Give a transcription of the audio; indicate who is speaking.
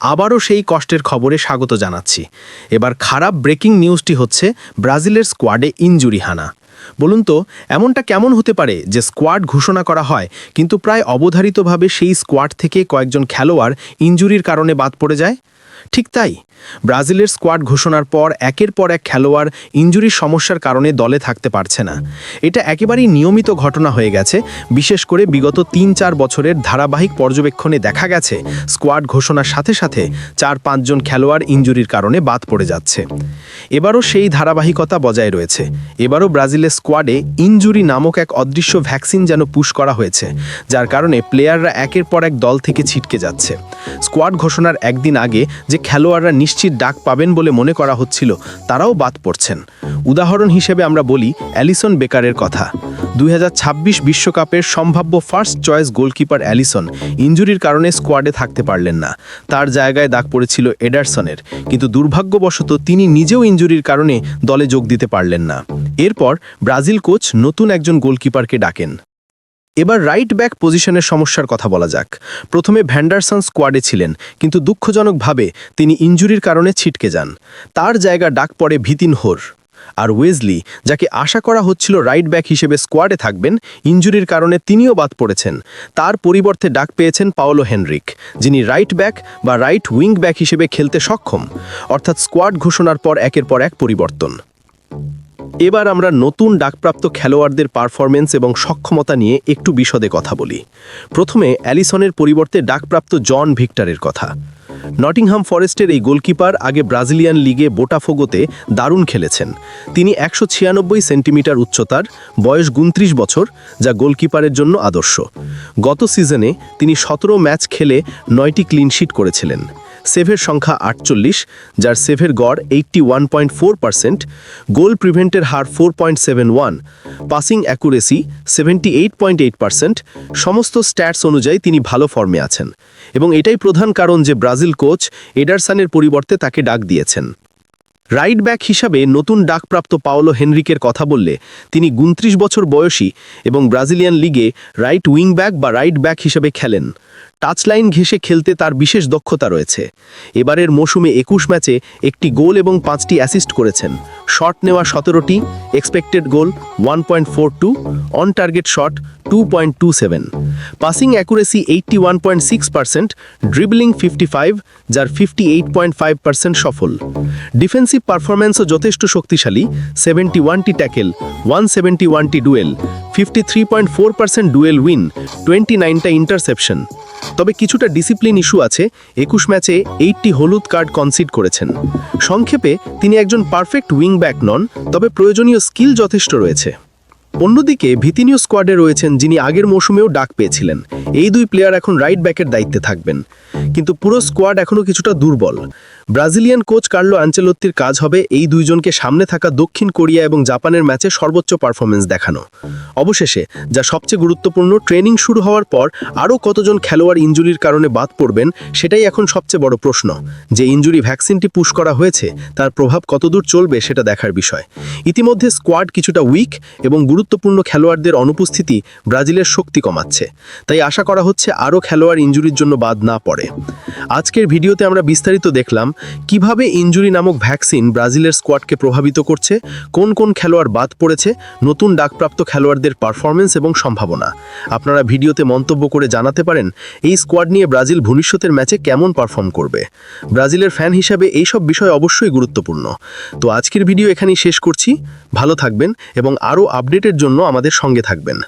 Speaker 1: আবারও সেই কষ্টের খবরে স্বাগত জানাচ্ছি। এবার খারাপ ব্রেকিং নিউজটি হচ্ছে ব্রাজিলের স্কোয়াডে ইঞ্জুরি হানা। বলুন তো, এমনটা কেমন হতে পারে যে স্কোয়াড ঘোষণা করা হয়, কিন্তু প্রায় অবধারিতভাবে সেই স্কোয়াড থেকে কয়েকজন খেলোয়াড় ইঞ্জুরির কারণে বাদ পড়ে যায়? ঠিক তাই। ব্রাজিলের স্কোয়াড ঘোষণার পর একের পর এক খেলোয়াড় ইনজুরির সমস্যার কারণে দলে থাকতে পারছে না। এটা একেবারেই নিয়মিত ঘটনা হয়ে গেছে। বিশেষ করে বিগত তিন চার বছরের ধারাবাহিক পর্যবেক্ষণে দেখা গেছে, স্কোয়াড ঘোষণার সাথে সাথে চার পাঁচজন খেলোয়াড় ইনজুরির কারণে বাদ পড়ে যাচ্ছে। এবারও সেই ধারাবাহিকতা বজায় রয়েছে। এবারও ব্রাজিলের স্কোয়াডে ইনজুরি নামক এক অদৃশ্য ভ্যাকসিন যেন পুশ করা হয়েছে, যার কারণে প্লেয়াররা একের পর এক দল থেকে ছিটকে যাচ্ছে। স্কোয়াড ঘোষণার একদিন আগে যে খেলোয়াড়রা নিশ্চিত ডাক পাবেন বলে মনে করা হচ্ছিল, তারাও বাদ পড়ছেন। উদাহরণ হিসেবে আমরা বলি অ্যালিসন বেকারের কথা। দুই বিশ্বকাপের সম্ভাব্য ফার্স্ট চয়েস গোলকিপার অ্যালিসন ইঞ্জুরির কারণে স্কোয়াডে থাকতে পারলেন না। তার জায়গায় দাগ পড়েছিল এডারসনের, কিন্তু দুর্ভাগ্যবশত তিনি নিজেও ইঞ্জুরির কারণে দলে যোগ দিতে পারলেন না। এরপর ব্রাজিল কোচ নতুন একজন গোলকিপারকে ডাকেন। এবার রাইট ব্যাক পজিশনের সমস্যার কথা বলা যাক। প্রথমে ভ্যান্ডারসন স্কোয়াডে ছিলেন, কিন্তু দুঃখজনকভাবে তিনি ইঞ্জুরির কারণে ছিটকে যান। তার জায়গা ডাক পড়ে ভিতিন হোর। আর ওয়েজলি, যাকে আশা করা হচ্ছিল রাইট ব্যাক হিসেবে স্কোয়াডে থাকবেন ইঞ্জুরির কারণে তিনিও বাদ পড়েছেন। তার পরিবর্তে ডাক পেয়েছেন পাওলো হেনরিক, যিনি রাইট ব্যাক বা রাইট উইং ব্যাক হিসেবে খেলতে সক্ষম। অর্থাৎ স্কোয়াড ঘোষণার পর একের পর এক পরিবর্তন। এবার আমরা নতুন ডাকপ্রাপ্ত খেলোয়াড়দের পারফরমেন্স এবং সক্ষমতা নিয়ে একটু বিশদে কথা বলি। প্রথমে অ্যালিসনের পরিবর্তে ডাকপ্রাপ্ত জন ভিক্টরের কথা। নটিংহাম ফরেস্টের এই গোলকিপার আগে ব্রাজিলিয়ান লিগে বোটাফোগোতে দারুণ খেলেছেন। তিনি একশো ছিয়ানব্বই সেন্টিমিটার উচ্চতার, বয়স উনত্রিশ বছর, যা গোলকিপারের জন্য আদর্শ। গত সিজনে তিনি সতেরো ম্যাচ খেলে নয়টি ক্লিনশিট করেছিলেন। সেভের সংখ্যা আটচল্লিশ, যার সেভের গড় eighty one point four percent goal প্রিভেন্টের হার four point seven one passing accuracy seventy eight point eight percent সমস্ত স্ট্যাটস অনুযায়ী তিনি ভালো ফর্মে আছেন। এবং এটাই প্রধান কারণ যে ব্রাজিল কোচ এডারসানের পরিবর্তে তাকে ডাক দিয়েছেন। রাইট ব্যাক হিসাবে নতুন ডাকপ্রাপ্ত পাওলো হেনরিকের কথা বললে তিনি উনত্রিশ বছর বয়সী এবং ব্রাজিলিয়ান লিগে রাইট উইং ব্যাক বা রাইট ব্যাক হিসেবে খেলেন। টাচলাইন ঘেঁষে খেলতে তার বিশেষ দক্ষতা রয়েছে। এবারের মৌসুমে একুশ ম্যাচে একটি গোল এবং পাঁচটি অ্যাসিস্ট করেছেন। শট নেওয়া সতেরোটি, expected goal one point four two on target shot two point two seven. Passing accuracy eighty one point six percent, dribbling fifty five, যার fifty eight point five percent সফল। ডিফেন্সিভ পারফরম্যান্সও যথেষ্ট শক্তিশালী, seventy ওয়ানটি tackle, one seventy ওয়ানটি duel, fifty three point four percent duel win, twenty নাইনটা interception. তবে কিছুটা discipline issue আছে। একুশ ম্যাচে এইটটি হলুদ কার্ড কনসিড করেছেন। সংক্ষেপে, তিনি একজন পারফেক্ট উইং ব্যাক নন, তবে প্রয়োজনীয় স্কিল যথেষ্ট রয়েছে। অন্যদিকে ভিতিনীয় স্কোয়াডে রয়েছেন যিনি আগের মৌসুমেও ডাক পেয়েছিলেন। এই দুই প্লেয়ার এখন রাইট ব্যাকের দায়িত্বে থাকবেন। কিন্তু পুরো স্কোয়াড এখনও কিছুটা দুর্বল। ব্রাজিলিয়ান কোচ কার্লো আঞ্চেলত্তির কাজ হবে এই দুইজনকে সামনে থাকা দক্ষিণ কোরিয়া এবং জাপানের ম্যাচে সর্বোচ্চ পারফরমেন্স দেখানো। অবশেষে, যা সবচেয়ে গুরুত্বপূর্ণ, ট্রেনিং শুরু হওয়ার পর আরও কতজন খেলোয়াড় ইঞ্জুরির কারণে বাদ পড়বেন, সেটাই এখন সবচেয়ে বড় প্রশ্ন। যে ইঞ্জুরি ভ্যাকসিনটি পুশ করা হয়েছে, তার প্রভাব কতদূর চলবে সেটা দেখার বিষয়। ইতিমধ্যে স্কোয়াড কিছুটা উইক এবং গুরুত্বপূর্ণ খেলোয়াড়দের অনুপস্থিতি ব্রাজিলের শক্তি কমাচ্ছে। তাই আশা করা হচ্ছে আরও খেলোয়াড় ইঞ্জুরির জন্য বাদ না পড়ে। আজকের ভিডিওতে আমরা বিস্তারিত দেখলাম কীভাবে ইঞ্জুরি নামক ভ্যাকসিন ব্রাজিলের স্কোয়াডকে প্রভাবিত করছে, কোন কোন খেলোয়াড় বাদ পড়েছে, নতুন ডাকপ্রাপ্ত খেলোয়াড়দের পারফরমেন্স এবং সম্ভাবনা। আপনারা ভিডিওতে মন্তব্য করে জানাতে পারেন এই স্কোয়াড নিয়ে ব্রাজিল ভবিষ্যতের ম্যাচে কেমন পারফর্ম করবে। ব্রাজিলের ফ্যান হিসাবে এইসব বিষয় অবশ্যই গুরুত্বপূর্ণ। তো আজকের ভিডিও এখানেই শেষ করছি। ভালো থাকবেন এবং আরও আপডেটের জন্য আমাদের সঙ্গে থাকবেন।